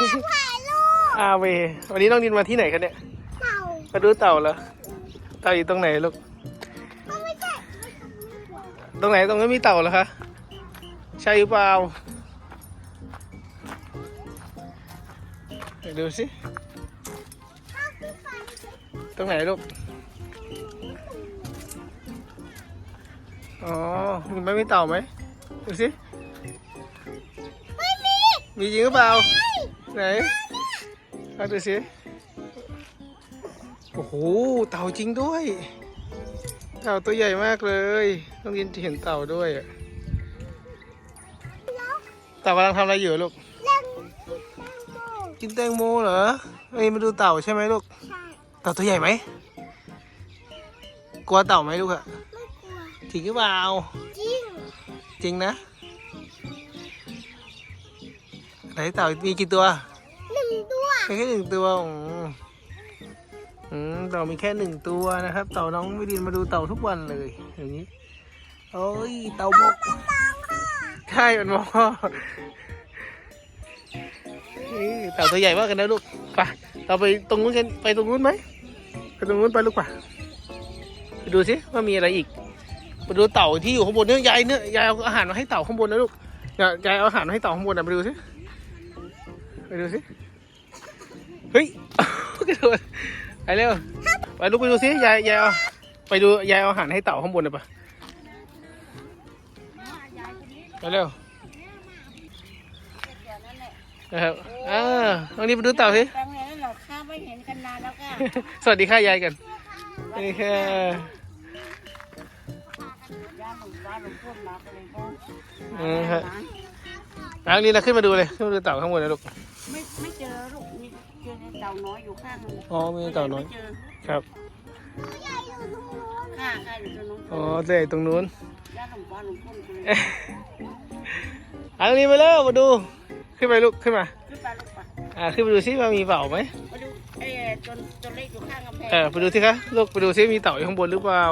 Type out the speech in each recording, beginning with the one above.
ถ่ายรูปอาเววันนี้น้องดินมาที่ไหนกันเนี่ยเต่ามาดูเต่าเหรอเต่าอยู่ตรงไหนลูกก็ไม่ใช่ตรงไหนตรงนั้นมีเต่าเหรอคะใช่หรือเปล่าเดี๋ยวดูสิข้าวที่ฟันตรงไหนลูกอ๋อมีไหมมีเต่าไหมดูสิไม่มีมีจริงหรือเปล่า ไหนเอาดูสิ โอ้โห เต่าจริงด้วย เต่าตัวใหญ่มากเลยต้องยินเห็นเต่าด้วยอะแล้วเต่ากำลังทำอะไรอยู่ลูกเล่นกินแตงโมกินแตงโมเหรอเอ้ยมาดูเต่าใช่ไหมลูกใช่เต่าตัวใหญ่ไหม กลัวเต่าไหมลูกอะไม่กลัวจริงหรือเปล่า จริงจริงนะ ไหนเต่ามีกี่ตัวหนึ่งตัวมีแค่หนึ่งตัวอืมอืมเต่ามีแค่หนึ่งตัวนะครับ เต่าน้องวิดินมาดูเต่าทุกวันเลย อย่างนี้โอ้ยเต่าบกตามค่ะใช่มันมองพ่อนี่เต่าตัวใหญ่มากกันนะลูกไปเราไปตรงนู้นกันไปตรงนู้นไหมไปตรงนู้นไปลูกป่ะไปดูสิว่ามีอะไรอีกไปดูเต่าที่อยู่ข้างบนเนี่ยยายเนี่ยยายเอาอาหารมาให้เต่าข้างบนนะลูกยายยายเอาอาหารมาให้เต่าข้างบนนะไปดูสิ ไปดูสิ เฮ้ยกระโดดไปเร็ว ไปลูกไปดูสิยายยายเอาไปดูยายเอาอาหารให้เต่าข้างบนนะปะไปเร็วนะครับอ่าตรงนี้ไปดูเต่าสิแปลงแล้วเหรอข้าไม่เห็นกันนานแล้วค่ะสวัสดีค่ะยายกันสวัสดีค่ะย่าหลงฟ้างพุ่มมาไปเลยพ่ออืมครับอันนี้เราขึ้นมาดูเลย ขึ้นมาดูเต่าข้างบนนะลูก ไม่ไม่เจอลูกมีเจอเต่าน้อยอยู่ข้างนึงอ๋อมีเต่าน้อย ไม่เจอครับตัวใหญ่อยู่ตรงนู้นข้าข้าอยู่ตรงนู้นอ๋อเต่ตรงนู้นย่าหลงฟ้าหลงพุ่มไปเลยเอ๊ะอันนี้มาแล้วมาดู ขึ้นไปลูกขึ้นมาขึ้นไปลูกไปอ่าขึ้นไปดูซิว่ามีเต่าไหมมาดูเอ้จนจนเล็กอยู่ข้างกำแพงเออไปดูสิคะลูกไปดูซิมีเต่าอยู่ข้างบนหรือเปล่า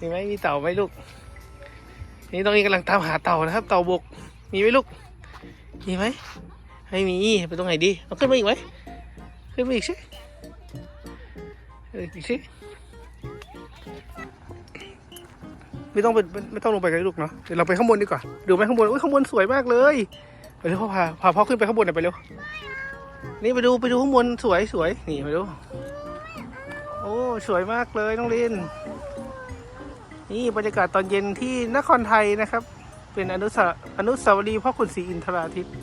มีไหมมีเต่าไหมลูก นี่ตรงนี้กำลังตามหาเต่านะครับ เต่าบก มีไหมลูก มีไหมไม่มี ไปตรงไหนดี เอาขึ้นมาอีกไหมขึ้นมาอีกสิอออีกสิไม่ต้องไปไม่ไม่ต้องลงไปกันลูกเนาะ เดี๋ยวเราไปข้างบนดีกว่า ดูไหมข้างบน อุ้ยข้างบนสวยมากเลย ไปเร็วพ่อพาพาพ่อขึ้นไปข้างบนหน่อยไปเร็ว นี่ไปดูไปดูข้างบนสวยสวยนี่ไปดู โอ้สวยมากเลยน้องลิน นี่บรรยากาศตอนเย็นที่นครไทยนะครับ เป็นอนุสาอนุสาวรีย์พ่อขุนศรีอินทราทิตย์